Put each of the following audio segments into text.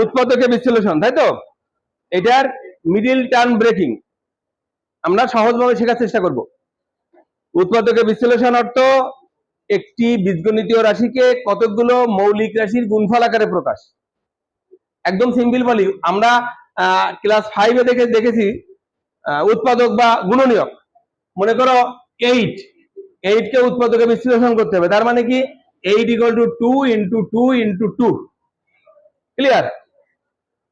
উৎপাদকের বিশ্লেষণ, তাই তো? এটার মিডিল টার্ম ব্রেকিং আমরা সহজভাবে শেখার চেষ্টা করব। উৎপাদকের বিশ্লেষণ অর্থ একটি বীজগণিতীয় রাশিকে কতকগুলো মৌলিক রাশির গুণফল আকারে প্রকাশ। একদম সিম্পল বলি, আমরা ক্লাস ফাইভে দেখে দেখেছি উৎপাদক বা গুণনীয়ক। মনে করো এইট এইট কে উৎপাদকে বিশ্লেষণ করতে হবে। তার মানে কি? Eight equal to two into two into two clear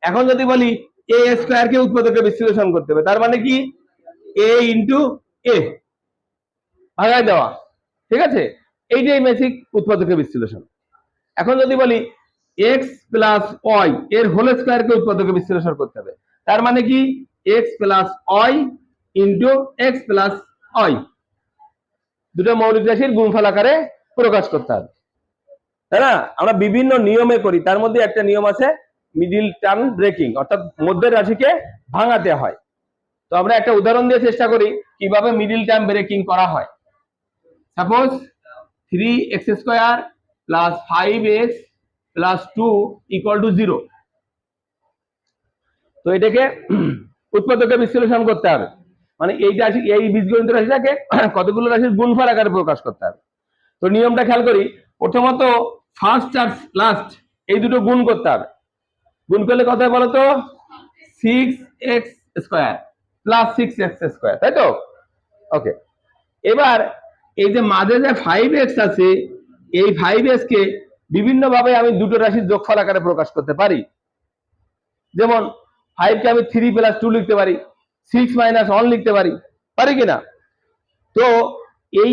এখন যদি বলি এ স্কোয়ার কে উৎপাদকে বিশ্লেষণ করতে হবে, তার মানে কি? এ ইন্টু এ ভাগায় দেওয়া। ঠিক আছে? এইটাই বেসিক উৎপাদকের বিশ্লেষণ। এখন যদি বলি এক্স প্লাস ওয়াই এর হোল স্কোয়ারকে উৎপাদকে বিশ্লেষণ করতে হবে, তার মানে কি? X plus y into x plus y দুটো মৌলিক রাশির গুণফল আকারে প্রকাশ করতে হবে। তাই না? আমরা বিভিন্ন নিয়মে করি, তার মধ্যে একটা নিয়ম আছে মিডিল টার্ম ব্রেকিং অর্থাৎ মধ্যের রাশিকে ভাঙাতে হয়। তো আমরা একটা উদাহরণ দিয়ে চেষ্টা করি, কীভাবে মিডিল টার্ম ব্রেকিং করা হয়? Suppose three x square plus five x plus two equal to zero তো এটাকে উৎপাদকে বিশ্লেষণ করতে হবে। মানে এই রাশি, এই বীজগণিত রাশিটাকে কতগুলো রাশির গুণফল আকারে প্রকাশ করতে হবে। তো নিয়মটা খেয়াল করি, প্রথমত ফার্স্ট আর লাস্ট এই দুটো গুণ করতে হবে। গুণ করলে কত হয় বলতো? Six x square plus six x square তাই তো? ওকে এবার এই যে মাঝে যে ফাইভ এক্স আছে, এই ফাইভ এক্স কে বিভিন্ন ভাবে আমি দুটো রাশির যোগফল আকারে প্রকাশ করতে পারি। যেমন ফাইভ কে আমি থ্রি প্লাস টু লিখতে পারি সিক্স মাইনাস ওয়ান লিখতে পারি পারি কিনা? তো এই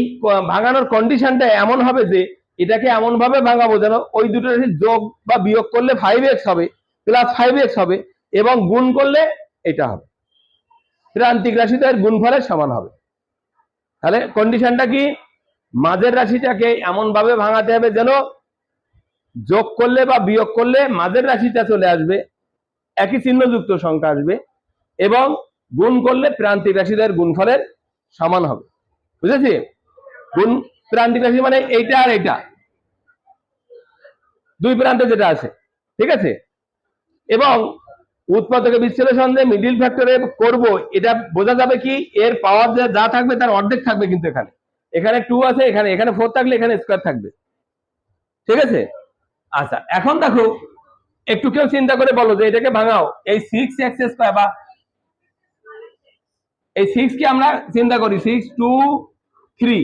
ভাঙানোর কন্ডিশনটা এমন হবে যে, এটাকে এমন ভাবে ভাঙাবো যেন ওই দুটো রাশির যোগ বা বিয়োগ করলে ফাইভ এক্স হবে। প্লাস ফাইভ এক্স হবে এবং গুণ করলে এটা হবে। প্রান্তিক রাশিতে এর গুণফলের সমান হবে। তাহলে কন্ডিশনটা কি? মাঝের রাশিটাকে এমন ভাবে ভাঙাতে হবে যেন যোগ করলে বা বিয়োগ করলে মাঝের রাশিটা চলে আসবে, একই চিহ্নযুক্ত সংখ্যা আসবে এবং গুণ করলে প্রান্তিক রাশিদের গুণফলের সমান হবে। বুঝেছি? গুণ প্রান্তিক রাশি মানে এইটা আর এইটা। দুই প্রান্তে যেটা আছে, ঠিক আছে? এবং উৎপাদকে বিশ্লেষণ যে মিডিল ফ্যাক্টরে করব, এটা বোঝা যাবে কি এর পাওয়ার যা যা থাকবে তার অর্ধেক থাকবে কিন্তু এখানে। এখানে টু আছে, এখানে এখানে ফোর থাকলে এখানে স্কোয়ার থাকবে। ঠিক আছে? আচ্ছা এখন দেখো, একটু কেউ চিন্তা করে বলো যে এটাকে ভাঙাও। এই সিক্স এক্স স্কোয়ার বা এই সিক্স কে আমরা চিন্তা করি সিক্স টু থ্রি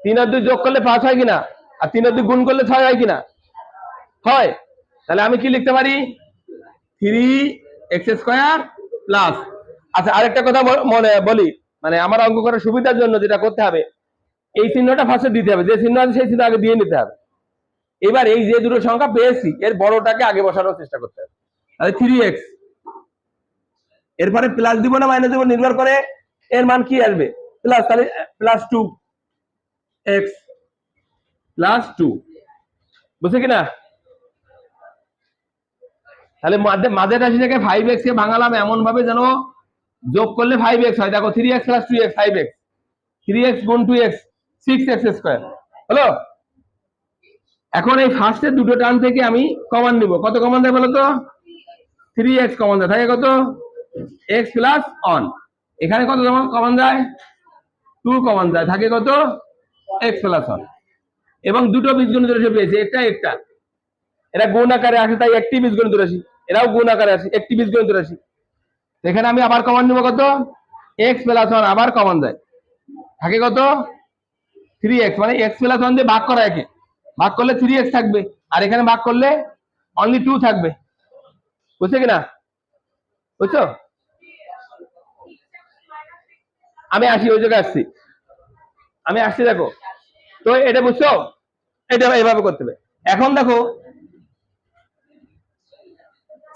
তিন আর দুই যোগ করলে পাঁচ হয় কিনা? আর তিন আর দুই গুণ করলে ছয় হয় কিনা? হয়। তাহলে আমি কি লিখতে পারি? থ্রি এক্স স্কোয়ার প্লাস আচ্ছা আরেকটা কথা মনে বলি মানে আমার অঙ্ক করার সুবিধার জন্য যেটা করতে হবে, এই চিহ্নটা ফার্স্টে দিতে হবে, যে চিহ্ন আছে সেই চিহ্ন আগে দিয়ে নিতে হবে। এবার এই যে দুটো সংখ্যা পেয়েছি, এর বড়টাকে আগে বসানোর চেষ্টা করতে হবে। তাহলে থ্রি এক্স এরপরে প্লাস দিব না মাইনাস দিব নির্ভর করে এর মান কি আসবে? প্লাস তাহলে plus two x plus two বুঝছে কিনা? তাহলে মাঝে মাঝের রাশিটাকে ফাইভ এক্স কে ভাঙালাম এমন ভাবে যেন যোগ করলে ফাইভ এক্স হয়। দেখো three x plus two x five x three x গুণ two x six x square হলো? এখন এই ফার্স্টের দুটো টার্ম থেকে আমি কমান নিব। কত কমান দেয় বলো তো থ্রি এক্স কমান দেয়। থাকে কত? এক্স প্লাস অন এখানে কত কমান যায় টু কমান যায় থাকে কত? এক্স প্লাস অন এবং দুটো বীজগণিত রাশি পেয়েছে। একটা একটা। এরা গুণ আকারে আসে, তাই একটি বীজগণিত রাশি। এরাও গুণ আকারে আসে, একটি বীজগণিত রাশি। এখানে আমি আবার কমন নিব কত? এক্স প্লাস ওয়ান আবার কমন যায় থাকে কত? থ্রি এক্স মানে এক্স প্লাস ওয়ান দিয়ে ভাগ করা একে। ভাগ করলে থ্রি এক্স থাকবে, আর এখানে ভাগ করলে অনলি টু থাকবে। বুঝছে কিনা? বুঝছ? আমি আসি, ওই জায়গায় আসছি। আমি আসছি, দেখো। তো এটা বুঝছ? এটা এভাবে করতে হবে। এখন দেখো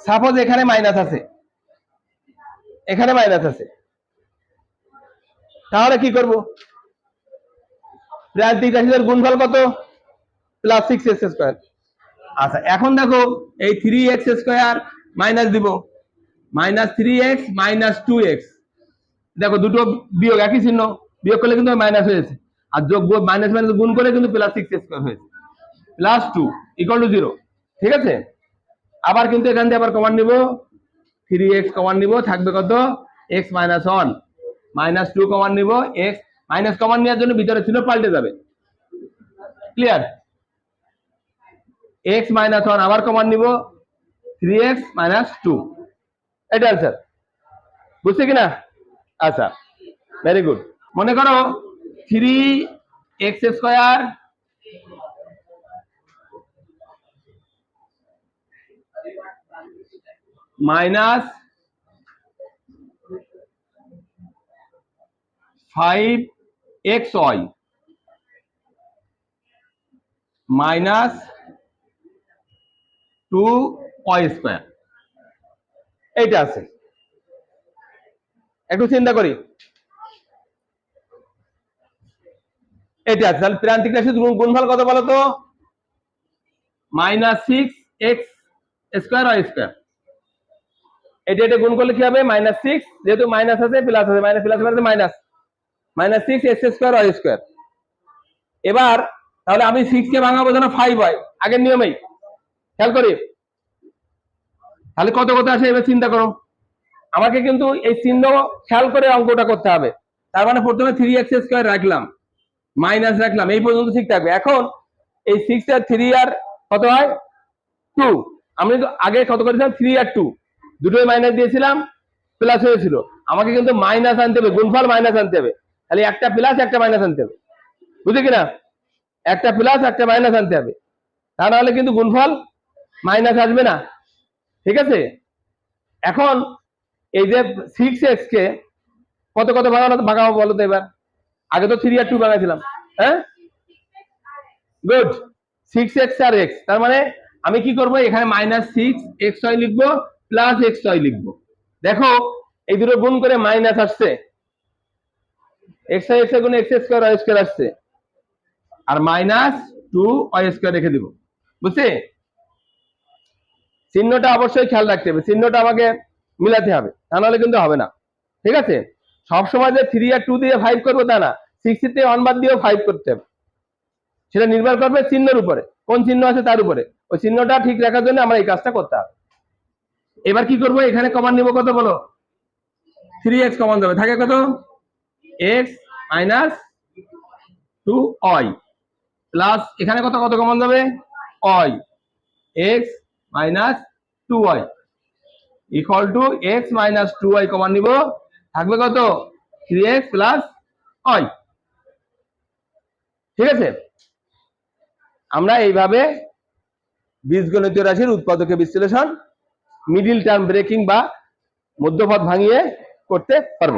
সাপোজ এখানে মাইনাস আছে। এখানে মাইনাস আছে। তাহলে কি করব? রাশিদের গুণফল কত? প্লাস সিক্স এক্স স্কোয়ার আচ্ছা এখন দেখো, এই থ্রি এক্স স্কোয়ার মাইনাস দিব। Minus three x minus two x দেখো, দুটো বিয়োগ একই চিহ্ন। বিয়োগ করলে কিন্তু মাইনাস হয়েছে আর যোগ মাইনাস মাইনাস গুণ করে কিন্তু প্লাস সিক্স স্কোয়ার হয়েছে। Plus two equal to zero ঠিক আছে? আবার কিন্তু এখান থেকে আবার কমান নিব। থ্রি এক্স কমান নিব, থাকবে কত? X minus one minus two common নিব এক্স মাইনাস কমান নেওয়ার জন্য ভিতরে ছিল পাল্টে যাবে। ক্লিয়ার এক্স মাইনাস ওয়ান আবার কমান নিব থ্রি এক্স মাইনাস টু এটা আনসার বুঝছে কিনা? আচ্ছা ভেরি গুড মনে করো three x square minus five x y minus two y square এইটা আছে। একটু চিন্তা করি। এটা আছে। তাহলে প্রান্তিক গুণ- গুণফল কত বলো তো minus six x square y square এটা এটা গুণ করলে কি হবে? মাইনাস সিক্স যেহেতু মাইনাস আছে প্লাস আছে মাইনাস প্লাস আছে minus minus six x square y square এবার, তাহলে আমি সিক্স কে ভাঙাবো যেন ফাইভ হয়। আগের নিয়মেই। খেয়াল করি। তাহলে কত কত আছে এবার চিন্তা করো। আমাকে কিন্তু এই চিহ্ন খেয়াল করে অঙ্কটা করতে হবে। তার মানে প্রথমে থ্রি এক্স স্কোয়ার রাখলাম। মাইনাস রাখলাম। এই পর্যন্ত ঠিক থাকবে। এখন এই সিক্স আর থ্রি আর কত হয়? টু আমি আগে কত করেছিলাম? থ্রি আর টু দুটোই মাইনাস দিয়েছিলাম প্লাস হয়েছিল। আমাকে কিন্তু মাইনাস আনতে হবে, গুণফল মাইনাস আনতে হবে। তাহলে একটা প্লাস একটা মাইনাস আনতে হবে। বুঝলি কিনা? একটা প্লাস একটা মাইনাস আনতে হবে। তা নাহলে কিন্তু গুণফল মাইনাস আসবে না। ঠিক আছে? এখন এই যে সিক্স এক্স কে কত কত ভাগানো ভাগাবো বলো তো এবার? আগে তো থ্রি আর টু বানাইছিলাম হ্যাঁ? গুড সিক্স এক্স আর এক্স তার মানে আমি কি করব? এখানে মাইনাস সিক্স এক্স ওয়াই লিখব। প্লাস এক্স ওয়াই লিখব। দেখো, এই দুটো গুণ করে মাইনাস আসছে। X y x x square y square আসছে। আর মাইনাস টু ওয়াই স্কোয়ার রেখে দিব। বুঝছি? চিহ্নটা অবশ্যই খেয়াল রাখতে হবে। চিহ্নটা আমাকে মিলাতে হবে। তা নাহলে কিন্তু হবে না। ঠিক আছে? সবসময় যে থ্রি আর টু দিয়ে ফাইভ করব তা না। সিক্স থেকে ওয়ান বাদ দিয়েও ফাইভ করতে হবে। সেটা নির্ভর করবে চিহ্নের উপরে। কোন চিহ্ন আছে তার উপরে। ওই চিহ্নটা ঠিক রাখার জন্য আমরা এই কাজটা করতে হবে। এবার কি করব? এখানে কমান নিব কত বলো? থ্রি এক্স কমান যাবে থাকে কত? এক্স মাইনাস টু অয় প্লাস এখানে কত কত কমান যাবে অয় x minus two y equal to x minus two y common নিব। থাকবে কত? থ্রি এক্স প্লাস ওয়াই ঠিক আছে? আমরা এইভাবে বীজগণিতীয় রাশির উৎপাদকে বিশ্লেষণ মিডিল টার্ম ব্রেকিং বা মধ্যপথ ভাঙিয়ে করতে পারব।